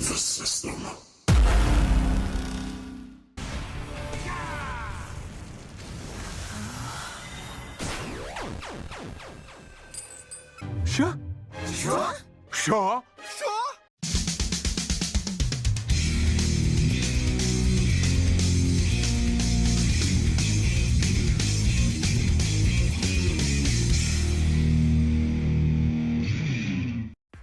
the system. Що? Що? Що?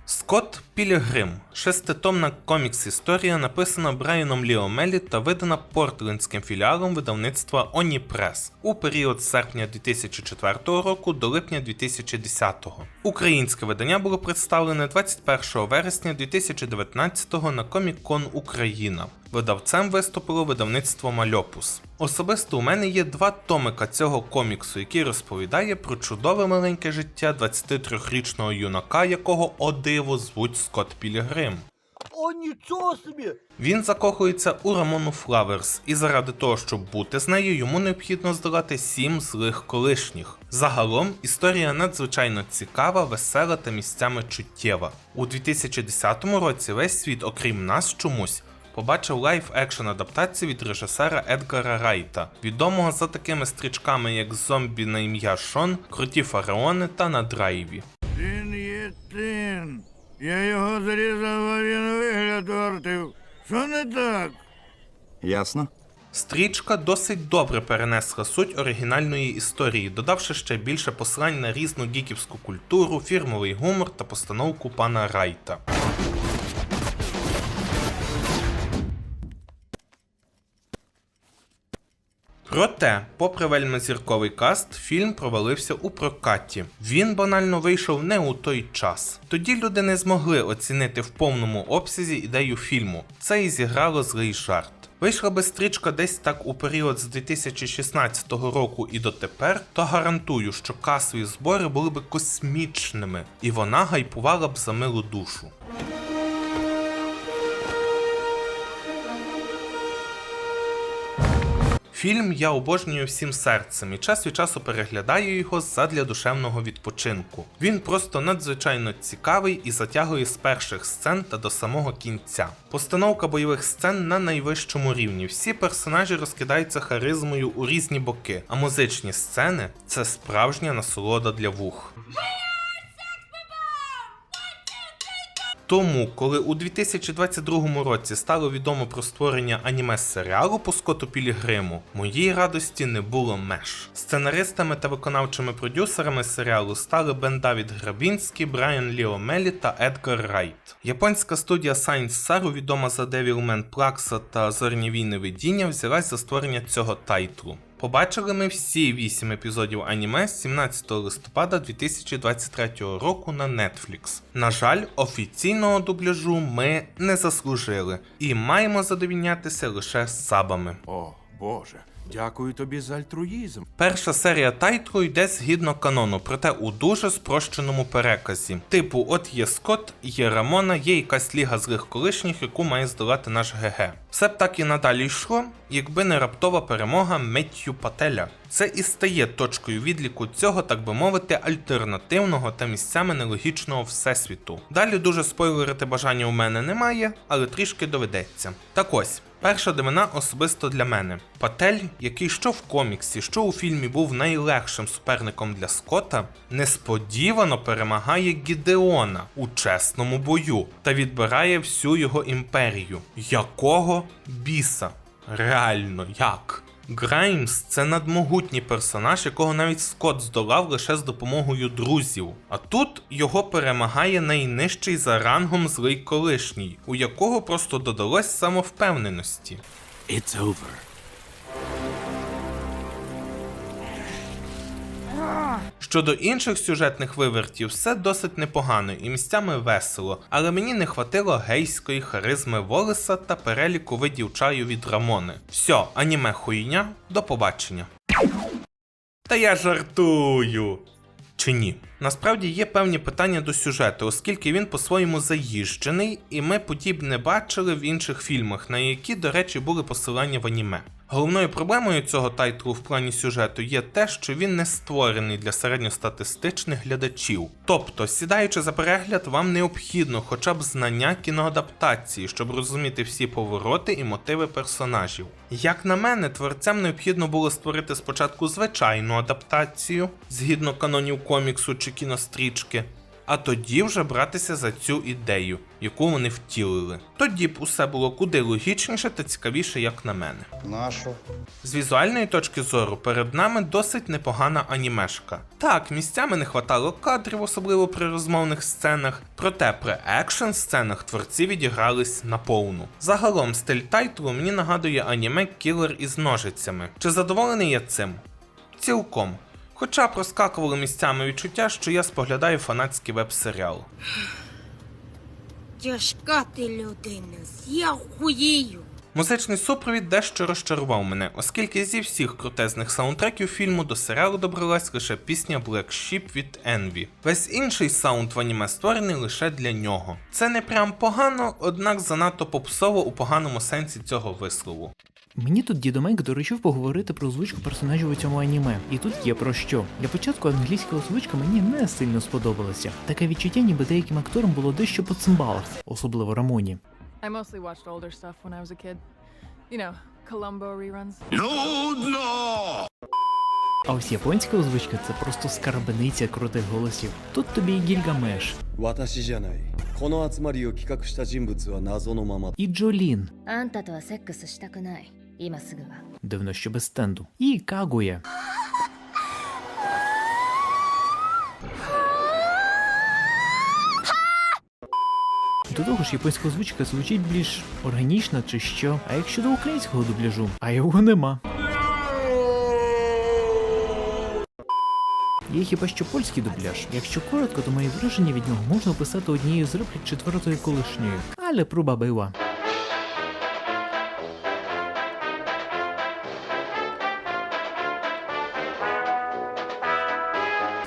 Скотт Пілігрим шеститомна комікс-історія, написана Брайаном Ліо Мелі та видана портлендським філіалом видавництва Оні Прес у період з серпня 2004 року до липня 2010. Українське видання було представлене 21 вересня 2019 на Комік-Кон Україна. Видавцем виступило видавництво Мальопус. Особисто у мене є два томика цього коміксу, який розповідає про чудове маленьке життя 23-річного юнака, якого о диво звуть Скотт Пілігрим. О, нічого собі! Він закохується у Рамону Флаверс, і заради того, щоб бути з нею, йому необхідно здолати сім злих колишніх. Загалом історія надзвичайно цікава, весела та місцями чуттєва. У 2010 році весь світ, окрім нас, чомусь. Побачив лайф екшн адаптацію від режисера Едгара Райта, відомого за такими стрічками, як Зомбі на ім'я Шон, Круті фараони та на драйві. Він є тин. Я його зарізав, а він вигляд вартив. Що не так? Ясно. Стрічка досить добре перенесла суть оригінальної історії, додавши ще більше послань на різну гіківську культуру, фірмовий гумор та постановку пана Райта. Проте, попри вельми зірковий каст, фільм провалився у прокаті. Він банально вийшов не у той час. Тоді люди не змогли оцінити в повному обсязі ідею фільму. Це і зіграло злий жарт. Вийшла би стрічка десь так у період з 2016 року і дотепер, то гарантую, що касові збори були б космічними, і вона гайпувала б за милу душу. Фільм я обожнюю всім серцем і час від часу переглядаю його задля душевного відпочинку. Він просто надзвичайно цікавий і затягує з перших сцен та до самого кінця. Постановка бойових сцен на найвищому рівні. Всі персонажі розкидаються харизмою у різні боки, а музичні сцени це справжня насолода для вух. Тому, коли у 2022 році стало відомо про створення аніме-серіалу по Скотту Пілігриму, моїй радості не було меж. Сценаристами та виконавчими продюсерами серіалу стали Бен Давід Грабінський, Брайан Ліо Мелі та Едгар Райт. Японська студія Science Saru, відома за Devilman Плакса та Зорні війни видіння, взялась за створення цього тайтлу. Побачили ми всі 8 епізодів аніме з 17 листопада 2023 року на Netflix. На жаль, офіційного дубляжу ми не заслужили і маємо задовільнятися лише сабами. О, Боже, дякую тобі за альтруїзм. Перша серія тайтлу йде згідно канону, проте у дуже спрощеному переказі. Типу, от є Скотт, є Рамона, є якась ліга злих колишніх, яку має здолати наш ГГ. Все б так і надалі йшло, якби не раптова перемога Меттью Пателя. Це і стає точкою відліку цього, так би мовити, альтернативного та місцями нелогічного всесвіту. Далі дуже спойлерити бажання у мене немає, але трішки доведеться. Так ось. Перша димина особисто для мене. Патель, який що в коміксі, що у фільмі був найлегшим суперником для Скотта, несподівано перемагає Гідеона у чесному бою та відбирає всю його імперію. Якого біса? Реально, як? Граймс це надмогутній персонаж, якого навіть Скотт здолав лише з допомогою друзів. А тут його перемагає найнижчий за рангом злий колишній, у якого просто додалось самовпевненості. It's over. Щодо інших сюжетних вивертів, все досить непогано і місцями весело, але мені не хватило гейської харизми Волеса та переліку видів чаю від Рамони. Все, аніме хуйня, до побачення. Та я жартую. Чи ні? Насправді є певні питання до сюжету, оскільки він по-своєму заїжджений, і ми подібне бачили в інших фільмах, на які, до речі, були посилання в аніме. Головною проблемою цього тайтлу в плані сюжету є те, що він не створений для середньостатистичних глядачів. Тобто, сідаючи за перегляд, вам необхідно хоча б знання кіноадаптації, щоб розуміти всі повороти і мотиви персонажів. Як на мене, творцям необхідно було створити спочатку звичайну адаптацію згідно канонів коміксу чи кінострічки, а тоді вже братися за цю ідею, яку вони втілили. Тоді б усе було куди логічніше та цікавіше, як на мене. Нашу. З візуальної точки зору перед нами досить непогана анімешка. Так, місцями не хватало кадрів, особливо при розмовних сценах, проте при екшн сценах творці відігрались наповну. Загалом стиль тайтлу мені нагадує аніме кілер із ножицями. Чи задоволений я цим? Цілком. Хоча проскакували місцями відчуття, що я споглядаю фанатський веб-серіал. Тяжка ти людина, я хуєю. Музичний супровід дещо розчарував мене, оскільки зі всіх крутезних саундтреків фільму до серіалу добралась лише пісня Black Sheep від Envy. Весь інший саунд в аніме створений лише для нього. Це не прям погано, однак занадто попсово у поганому сенсі цього вислову. Мені тут дідо Майк доручив поговорити про озвучку персонажів у цьому аніме. І тут є про що. Для початку англійська озвучка мені не сильно сподобалася. Таке відчуття, ніби деяким акторам було дещо по цимбалах, особливо Рамоні. I mostly watched older stuff when I was a kid. You know, Columbo reruns. А ось японська озвучка це просто скарбниця крутих голосів. Тут тобі і Гільгамеш, 私じゃないこの集まりを企画した人物は謎のまま і Джолін, あんたとはセックスしたくない。 Дивно, що без стенду. І кагує. До того ж, японська озвучка звучить більш органічна чи що. А якщо до українського дубляжу, а його нема. Є хіба що польський дубляж. Якщо коротко, то мої враження від нього можна описати однією з реплік четвертої колишньої. Але проба бива.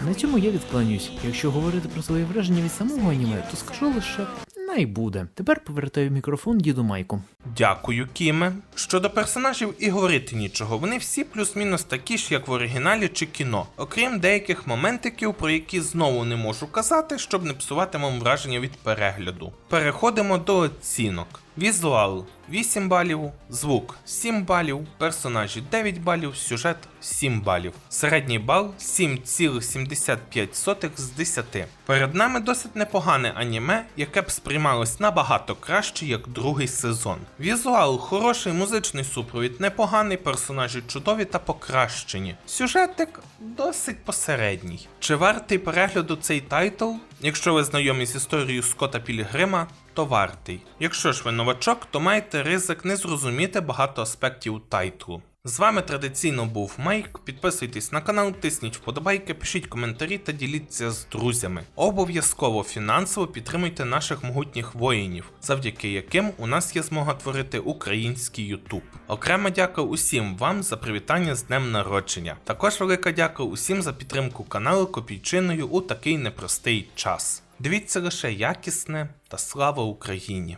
На цьому я відкланюсь. Якщо говорити про свої враження від самого аніме, то скажу лише най буде. Тепер повертаю мікрофон діду Майку. Дякую, Кіме. Щодо персонажів і говорити нічого, вони всі плюс-мінус такі ж, як в оригіналі чи кіно, окрім деяких моментиків, про які знову не можу казати, щоб не псувати вам враження від перегляду. Переходимо до оцінок. Візуал 8 балів, звук 7 балів, персонажі 9 балів, сюжет 7 балів. Середній бал 7,75 з 10. Перед нами досить непогане аніме, яке б сприймалось набагато краще як другий сезон. Візуал хороший, музичний супровід непоганий, персонажі чудові та покращені. Сюжетик досить посередній. Чи вартий перегляду цей тайтл? Якщо ви знайомі з історією Скотта Пілігрима, то вартий. Якщо ж ви новачок, то маєте ризик не зрозуміти багато аспектів тайтлу. З вами традиційно був Майк. Підписуйтесь на канал, тисніть вподобайки, пишіть коментарі та діліться з друзями. Обов'язково фінансово підтримуйте наших могутніх воїнів, завдяки яким у нас є змога творити український Ютуб. Окрема дяка усім вам за привітання з днем народження. Також велика дяка усім за підтримку каналу Копійчиною у такий непростий час. Дивіться лише якісне та слава Україні!